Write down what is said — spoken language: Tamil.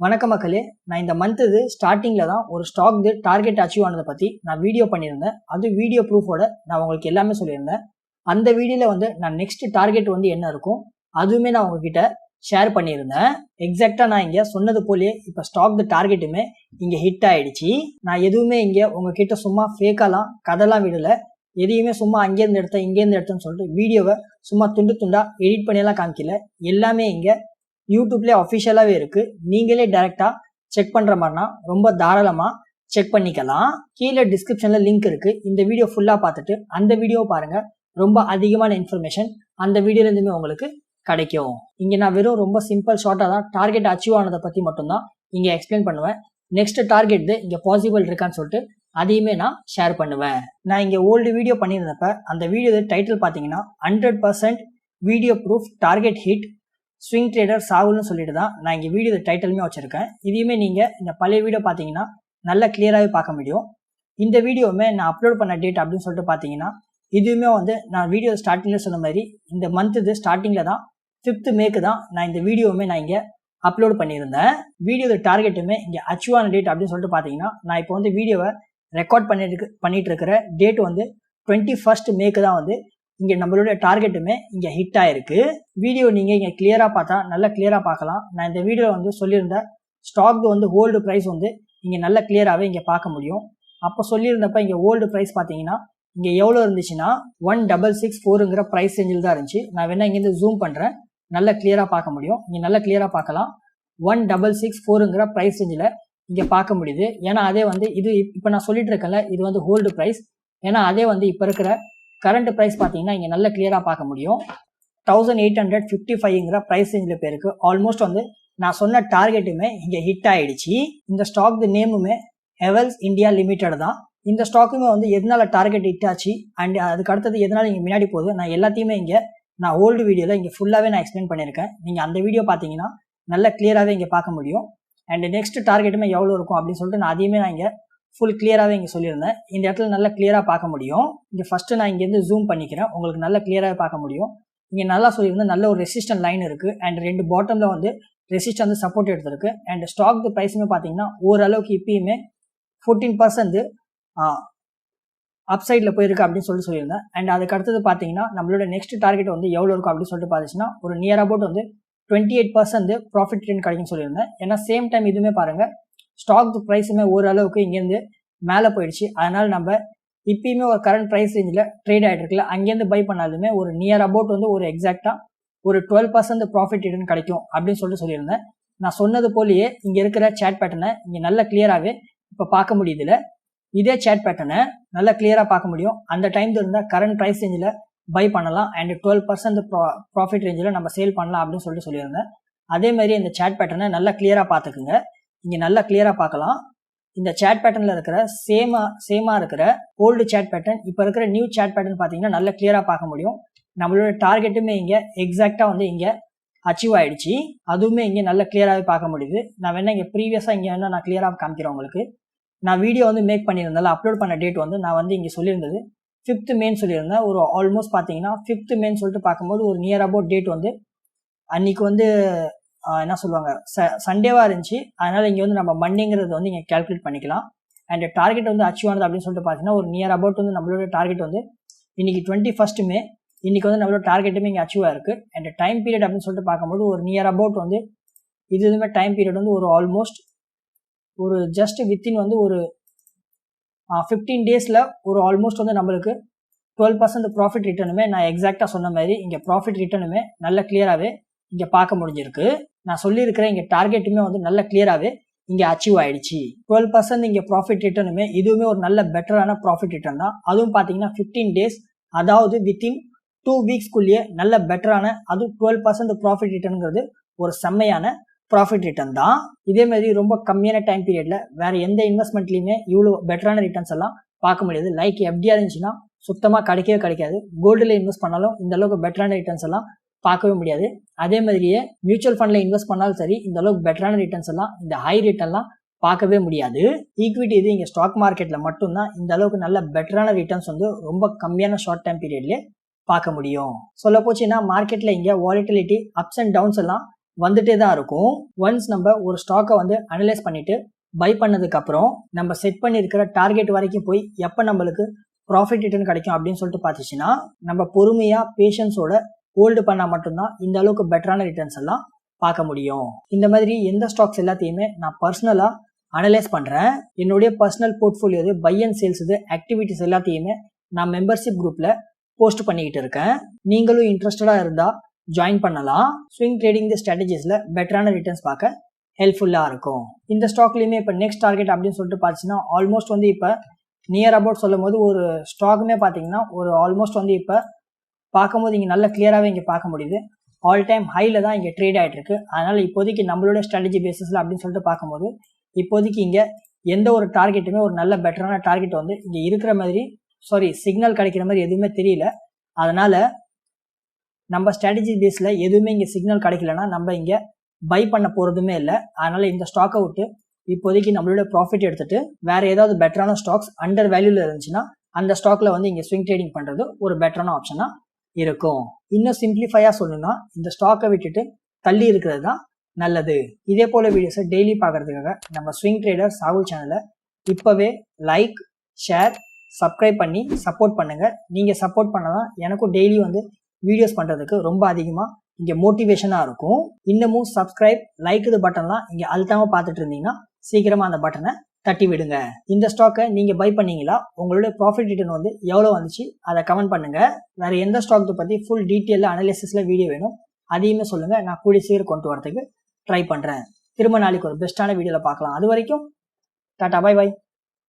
வணக்கம் மக்களே. நான் இந்த மந்த் இது ஸ்டார்டிங்கில் தான் ஒரு ஸ்டாக் டார்கெட் அச்சீவ் ஆனதை பற்றி நான் வீடியோ பண்ணியிருந்தேன். அது வீடியோ ப்ரூஃபோட நான் உங்களுக்கு எல்லாமே சொல்லியிருந்தேன். அந்த வீடியோவில் வந்து நான் நெக்ஸ்ட் டார்கெட் வந்து என்ன இருக்கும் அதுவுமே நான் உங்ககிட்ட ஷேர் பண்ணியிருந்தேன். எக்ஸாக்டாக நான் இங்கே சொன்னது போலே இப்போ ஸ்டாக் டார்கெட்டுமே இங்கே ஹிட் ஆகிடுச்சு நான் எதுவுமே இங்கே உங்ககிட்ட சும்மா ஃபேக்காலாம் கதெல்லாம் விடலை. எதையுமே சும்மா அங்கேருந்து எடுத்தேன் இங்கேருந்து எடுத்தேன்னு சொல்லிட்டு வீடியோவை சும்மா துண்டு துண்டாக எடிட் பண்ணியெல்லாம் காமிக்கல. எல்லாமே இங்கே யூடியூப்லேயே அஃபிஷியலாகவே இருக்குது நீங்களே டேரெக்டாக செக் பண்ணுற மாதிரினா ரொம்ப தாராளமாக செக் பண்ணிக்கலாம். கீழே டிஸ்கிரிப்ஷனில் லிங்க் இருக்குது இந்த வீடியோ ஃபுல்லாக பார்த்துட்டு அந்த வீடியோ பாருங்கள் ரொம்ப அதிகமான இன்ஃபர்மேஷன் அந்த வீடியோலேருந்துமே உங்களுக்கு கிடைக்கும். இங்கே நான் வெறும் ரொம்ப சிம்பிள் ஷார்ட்டாக தான் டார்கெட் அச்சீவ் ஆனதை பற்றி மட்டும்தான் இங்கே எக்ஸ்பிளைன் பண்ணுவேன். நெக்ஸ்ட் டார்கெட் இங்கே பாசிபிள் இருக்கான்னு சொல்லிட்டு அதையுமே நான் ஷேர் பண்ணுவேன். நான் இங்கே ஓல்டு வீடியோ பண்ணியிருந்தப்ப அந்த வீடியோ டைட்டில் பார்த்தீங்கன்னா hundred percent video proof target hit swing trader சாகுல்னு சொல்லிட்டு தான் நான் இங்கே வீடியோ டைட்டிலுமே வச்சுருக்கேன். இதையுமே நீங்கள் இந்த பழைய வீடியோ பார்த்தீங்கன்னா நல்லா கிளியராகவே பார்க்க முடியும். இந்த வீடியோவுமே நான் அப்லோட் பண்ண டேட் அப்படின்னு சொல்லிட்டு பார்த்தீங்கன்னா இதுவுமே வந்து நான் வீடியோ ஸ்டார்டிங்கில் சொன்ன மாதிரி இந்த மந்த் இது ஸ்டார்டிங்கில் தான் ஃபிஃப்த்து மேக்கு தான் நான் இந்த வீடியோவுமே நான் இங்கே அப்லோட் பண்ணியிருந்தேன். வீடியோ டார்கெட்டுமே இங்கே அச்சுவான டேட் அப்படின்னு சொல்லிட்டு பார்த்தீங்கன்னா நான் இப்போ வந்து வீடியோவை ரெக்கார்ட் பண்ணிட்டு பண்ணிட்டு இருக்கிற டேட் வந்து டுவெண்ட்டி ஃபர்ஸ்ட் மேக்கு தான் வந்து இங்கே நம்மளுடைய டார்கெட்டுமே இங்கே ஹிட் ஆயிருக்கு. வீடியோ நீங்கள் இங்கே கிளியராக பார்த்தா நல்லா கிளியராக பார்க்கலாம். நான் இந்த வீடியோ வந்து சொல்லியிருந்த ஸ்டாக் வந்து ஹோல்டு ப்ரைஸ் வந்து இங்கே நல்லா கிளியராகவே இங்கே பார்க்க முடியும். அப்போ சொல்லியிருந்தப்ப இங்கே ஓல்டு ப்ரைஸ் பார்த்தீங்கன்னா இங்கே எவ்வளோ இருந்துச்சுன்னா ஒன் டபுள் சிக்ஸ் ஃபோருங்கிற ப்ரைஸ் ரேஞ்சில் தான் இருந்துச்சு. நான் வேணா இங்கேருந்து ஜூம் பண்ணுறேன் நல்லா கிளியராக பார்க்க முடியும். இங்கே நல்லா கிளியராக பார்க்கலாம். ஒன் டபுள் சிக்ஸ் ஃபோருங்கிற ப்ரைஸ் ரேஞ்சில் இங்கே பார்க்க முடியுது. ஏன்னா அதே வந்து இது இப்போ நான் சொல்லிட்டு இருக்கேன்ல இது வந்து ஹோல்டு ப்ரைஸ் ஏன்னா அதே வந்து இப்போ இருக்கிற கரண்ட் ப்ரைஸ் பார்த்தீங்கன்னா இங்கே நல்ல கிளியராக பார்க்க முடியும். தௌசண்ட் எயிட் ஹண்ட்ரட் ஃபிஃப்டி ஃபைவ்ங்கிற ப்ரைஸ் ரேஞ்சில் போயிருக்கு ஆல்மோஸ்ட் வந்து நான் சொன்ன டார்கெட்டுமே இங்கே ஹிட் ஆயிடுச்சு. இந்த ஸ்டாக் நேமுமே ஹெவல்ஸ் இந்தியா லிமிடெட் தான். இந்த ஸ்டாக்குமே வந்து எதனால டார்கெட் ஹிட் ஆச்சு? அண்ட் அதுக்கு அடுத்தது எதனால இங்கே முன்னாடி போகுது? நான் எல்லாத்தையுமே இங்கே நான் ஓல்டு வீடியோவில் இங்கே ஃபுல்லாகவே நான் எக்ஸ்பிளைன் பண்ணியிருக்கேன். நீங்கள் அந்த வீடியோ பார்த்தீங்கன்னா நல்ல கிளியராகவே இங்கே பார்க்க முடியும். அண்ட் நெக்ஸ்ட் டார்கெட்டுமே எவ்வளோ இருக்கும் அப்படின்னு சொல்லிட்டு நான் அதையுமே நான் இங்கே ஃபுல் கிளியராகவே இங்கே சொல்லியிருந்தேன். இந்த இடத்துல நல்லா கிளியராக பார்க்க முடியும். இங்கே ஃபஸ்ட்டு நான் இங்கேருந்து ஜூம் பண்ணிக்கிறேன். உங்களுக்கு நல்லா கிளியராகவே பார்க்க முடியும். இங்கே நல்லா சொல்லியிருந்தேன் நல்ல ஒரு ரெசிஸ்டன்ட் லைன் இருக்குது அண்ட் ரெண்டு பாட்டமில் வந்து ரெசிஸ்ட் வந்து சப்போர்ட் எடுத்திருக்கு. அண்ட் ஸ்டாக் ப்ரைஸுமே பார்த்தீங்கன்னா ஓரளவுக்கு இப்பயுமே ஃபோர்டீன் பர்சன்ட் அப்சைடில் போயிருக்கு அப்படின்னு சொல்லிட்டு சொல்லியிருந்தேன். அண்ட் அதுக்கு அடுத்தது பார்த்தீங்கன்னா நம்மளோட நெக்ஸ்ட் டார்கெட் வந்து எவ்வளோ இருக்கும் அப்படின்னு சொல்லிட்டு பார்த்துச்சுன்னா ஒரு நியர் அபவுட் வந்து twenty eight percent profit return கிடைக்கும்னு சொல்லியிருந்தேன். ஏன்னா சேம் டைம் இதுவுமே பாருங்கள் ஸ்டாக் ப்ரைஸுமே ஓரளவுக்கு இங்கேருந்து மேலே போயிடுச்சு. அதனால் நம்ம இப்பயுமே ஒரு கரண்ட் ப்ரைஸ் ரேஞ்சில் ட்ரேட் ஆகிட்டு இருக்குல்ல அங்கேருந்து பை பண்ணாலுமே ஒரு நியர் அபவுட் வந்து ஒரு எக்ஸாக்டாக ஒரு டுவெல் பர்சன்ட் ப்ராஃபிட் ரிட்டர்ன் கிடைக்கும் அப்படின்னு சொல்லிட்டு சொல்லியிருந்தேன். நான் சொன்னது போலயே இங்கே இருக்கிற சேட் பேட்டர்னை இங்கே நல்ல கிளியராகவே இப்போ பார்க்க முடியுதுல. இதே சேட் பேட்டர்னை நல்லா கிளியராக பார்க்க முடியும். அந்த டைம் இருந்தால் கரண்ட் ப்ரைஸ் ரேஞ்சில் பை பண்ணலாம் அண்ட் டுவெல் பர்சன்ட் ப்ரா ப்ராஃபிட் ரேஞ்சில் நம்ம சேல் பண்ணலாம் அப்படின்னு சொல்லிட்டு சொல்லியிருந்தேன். அதே மாதிரி இந்த சேட் பேட்டர்னை நல்லா கிளியராக பார்த்துக்குங்க. இங்கே நல்லா கிளியராக பார்க்கலாம். இந்த சேட் பேட்டர்னில் இருக்கிற சேமா சேமாக இருக்கிற ஓல்டு சேட் பேட்டர்ன் இப்போ இருக்கிற நியூ சேட் பேட்டர்ன் பார்த்தீங்கன்னா நல்லா கிளியராக பார்க்க முடியும். நம்மளோட டார்கெட்டுமே இங்கே எக்ஸாக்டாக வந்து இங்கே அச்சீவ் ஆயிடுச்சு. அதுவுமே இங்கே நல்ல கிளியராகவே பார்க்க முடியுது. நான் வேணா இங்கே ப்ரீவியஸாக இங்கே வேணா நான் கிளியராக காமிக்கிறேன் உங்களுக்கு. நான் வீடியோ வந்து மேக் பண்ணியிருந்தால அப்லோட் பண்ண டேட் வந்து நான் வந்து இங்கே சொல்லியிருந்தது. ஃபிஃப்த் மேன் சொல்லியிருந்தேன். ஒரு ஆல்மோஸ்ட் பார்த்தீங்கன்னா ஃபிஃப்த் மேன் சொல்லிட்டு பார்க்கும்போது ஒரு நியர் அபவுட் டேட் வந்து அன்னைக்கு வந்து என்ன சொல்லுவாங்க? ச சண்டேவாக இருந்துச்சு. அதனால் இங்கே வந்து நம்ம மண்டேங்கிறது வந்து இங்கே கேல்குலேட் பண்ணிக்கலாம். அண்ட் டார்கெட் வந்து அச்சீவ் ஆனது அப்படின்னு சொல்லிட்டு பார்த்தீங்கன்னா ஒரு நியர் அபவுட் வந்து நம்மளோட டார்கெட் வந்து இன்னைக்கு டுவெண்ட்டி ஃபஸ்ட் மே இன்னைக்கு வந்து நம்மளோட டார்கெட்டுமே இங்கே அச்சீவ் ஆயிருக்கு. அண்ட் டைம் பீரியட் அப்படின்னு சொல்லிட்டு பார்க்கும்போது ஒரு நியர் அபவுட் வந்து இது இதுவுமே டைம் பீரியட் வந்து ஒரு ஆல்மோஸ்ட் ஒரு ஜஸ்ட் வித்தின் வந்து ஒரு ஃபிஃப்டீன் டேஸில் ஒரு ஆல்மோஸ்ட் வந்து நம்மளுக்கு டுவெல் பர்சன்ட் ப்ராஃபிட் ரிட்டர்னுமே நான் எக்ஸாக்டாக சொன்ன மாதிரி இங்கே ப்ராஃபிட் ரிட்டர்னுமே நல்ல கிளியராகவே இங்கே பார்க்க முடிஞ்சிருக்கு. நான் சொல்லியிருக்கிறேன் இங்கே டார்கெட்டுமே வந்து நல்ல கிளியராகவே இங்கே அச்சீவ் ஆயிடுச்சு. டுவெல் பர்சன்ட் இங்கே ப்ராஃபிட் ரிட்டர்னுமே இதுவுமே ஒரு நல்ல பெட்டரான ப்ராஃபிட் ரிட்டர்ன் தான். அதுவும் பார்த்தீங்கன்னா ஃபிஃப்டீன் டேஸ் அதாவது வித்தின் டூ வீக்ஸ்க்குள்ளேயே நல்ல பெட்டரான அதுவும் டுவெல் பர்சன்ட் ப்ராஃபிட் ரிட்டர்னுங்கிறது ஒரு செம்மையான ப்ராஃபிட் ரிட்டர்ன் தான். இதே மாதிரி ரொம்ப கம்மியான டைம் பீரியடில் வேறு எந்த இன்வெஸ்ட்மெண்ட்லையுமே இவ்வளோ பெட்டரான ரிட்டர்ன்ஸ் எல்லாம் பார்க்க முடியாது. லைக் எப்படியா இருந்துச்சுன்னா சுத்தமாக கிடைக்கவே கிடைக்காது. கோல்டில் இன்வெஸ்ட் பண்ணாலும் இந்த அளவுக்கு பெட்டரான ரிட்டர்ன்ஸ் எல்லாம் பார்க்கவே முடியாது. அதே மாதிரியே மியூச்சுவல் ஃபண்டில் இன்வெஸ்ட் பண்ணாலும் சரி இந்த அளவுக்கு பெட்டரான ரிட்டர்ன்ஸ் எல்லாம் இந்த ஹை ரிட்டர்ன்லாம் பார்க்கவே முடியாது. ஈக்விட்டி இது இங்கே ஸ்டாக் மார்க்கெட்டில் மட்டும்தான் இந்த அளவுக்கு நல்ல பெட்டரான ரிட்டர்ன்ஸ் வந்து ரொம்ப கம்மியான ஷார்ட் டைம் பீரியட்லேயே பார்க்க முடியும். சொல்ல போச்சுன்னா மார்க்கெட்டில் இங்கே வாலிட்டிலிட்டி அப்ஸ் அண்ட் டவுன்ஸ் எல்லாம் வந்துட்டே தான் இருக்கும். ஒன்ஸ் நம்ம ஒரு ஸ்டாக்கை வந்து அனலைஸ் பண்ணிட்டு பை பண்ணதுக்கப்புறம் நம்ம செட் பண்ணியிருக்கிற டார்கெட் வரைக்கும் போய் எப்போ நம்மளுக்கு ப்ராஃபிட் ரிட்டர்ன் கிடைக்கும் அப்படின்னு சொல்லிட்டு பார்த்துச்சுன்னா நம்ம பொறுமையாக பேஷன்ஸோட ஹோல்டு பண்ணால் மட்டும்தான் இந்த அளவுக்கு பெட்டரான ரிட்டர்ன்ஸ் எல்லாம் பார்க்க முடியும். இந்த மாதிரி எந்த ஸ்டாக்ஸ் எல்லாத்தையுமே நான் பர்சனலாக அனலைஸ் பண்ணுறேன் என்னுடைய பர்சனல் போர்ட்ஃபோலியோ இது பை அண்ட் சேல்ஸ் இது ஆக்டிவிட்டிஸ் எல்லாத்தையுமே நான் மெம்பர்ஷிப் குரூப்பில் போஸ்ட் பண்ணிக்கிட்டு இருக்கேன். நீங்களும் இன்ட்ரெஸ்டடாக இருந்தால் ஜாயின் பண்ணலாம். ஸ்விங் ட்ரேடிங் தி ஸ்ட்ராட்டஜிஸில் பெட்டரான ரிட்டர்ன்ஸ் பார்க்க ஹெல்ப்ஃபுல்லாக இருக்கும். இந்த ஸ்டாக்லேயுமே இப்போ நெக்ஸ்ட் டார்கெட் அப்படின்னு சொல்லிட்டு பார்த்தீங்கன்னா ஆல்மோஸ்ட் வந்து இப்போ நியர் அபவுட் சொல்லும் போது ஒரு ஸ்டாக்குமே பார்த்தீங்கன்னா ஒரு ஆல்மோஸ்ட் வந்து இப்போ பார்க்கும்போது இங்கே நல்ல கிளியராகவே இங்கே பார்க்க முடியுது. ஆல் டைம் ஹையில் தான் இங்கே ட்ரேட் ஆகிட்டு இருக்கு அதனால் இப்போதைக்கு நம்மளோட ஸ்ட்ராட்டஜி பேசிஸில் அப்படின்னு சொல்லிட்டு பார்க்கும்போது இப்போதைக்கு இங்கே எந்த ஒரு டார்கெட்டுமே ஒரு நல்ல பெட்டரான டார்கெட் வந்து இங்கே இருக்கிற மாதிரி சாரி சிக்னல் கிடைக்கிற மாதிரி எதுவுமே தெரியல. அதனால் நம்ம ஸ்ட்ராட்டஜி பேஸில் எதுவுமே இங்கே சிக்னல் கிடைக்கலன்னா நம்ம இங்கே பை பண்ண போகிறதுமே இல்லை. அதனால் இந்த ஸ்டாக்கை விட்டு இப்போதைக்கு நம்மளோட ப்ராஃபிட் எடுத்துட்டு வேற ஏதாவது பெட்டரான ஸ்டாக்ஸ் அண்டர் வேல்யூவில் இருந்துச்சுன்னா அந்த ஸ்டாக்ல வந்து இங்கே ஸ்விங் ட்ரேடிங் பண்ணுறது ஒரு பெட்டரான ஆப்ஷனாக இருக்கும். இன்னும் சிம்பிளிஃபையாக சொல்லணும்னா இந்த ஸ்டாக்கை விட்டுட்டு தள்ளி இருக்கிறது தான் நல்லது. இதே போல் வீடியோஸை டெய்லி பார்க்குறதுக்காக நம்ம ஸ்விங் ட்ரேடர் சாகுல் சேனலை இப்போவே லைக் ஷேர் சப்ஸ்கிரைப் பண்ணி சப்போர்ட் பண்ணுங்கள் நீங்கள் சப்போர்ட் பண்ணதான் எனக்கும் டெய்லி வந்து வீடியோஸ் பண்ணுறதுக்கு ரொம்ப அதிகமாக இங்கே மோட்டிவேஷனாக இருக்கும். இன்னமும் சப்ஸ்கிரைப் லைக் இது பட்டன்லாம் இங்கே அழுத்தாமல் பார்த்துட்டு இருந்தீங்கன்னா சீக்கிரமாக அந்த பட்டனை தட்டி விடுங்க இந்த ஸ்டாக்கை நீங்கள் பை பண்ணீங்களா உங்களுடைய ப்ராஃபிட் ரிட்டர்ன் வந்து எவ்வளோ வந்துச்சு அதை கமெண்ட் பண்ணுங்க. வேற எந்த ஸ்டாக்கை பற்றி ஃபுல் டீட்டெயிலில் அனலிசிஸில் வீடியோ வேணும் அதையுமே சொல்லுங்கள் நான் கூடிய சீக்கிரம் கொண்டு வரதுக்கு ட்ரை பண்ணுறேன் திரும்ப நாளைக்கு ஒரு பெஸ்ட்டான வீடியோவில் பார்க்கலாம். அது வரைக்கும் டாட்டா பை பை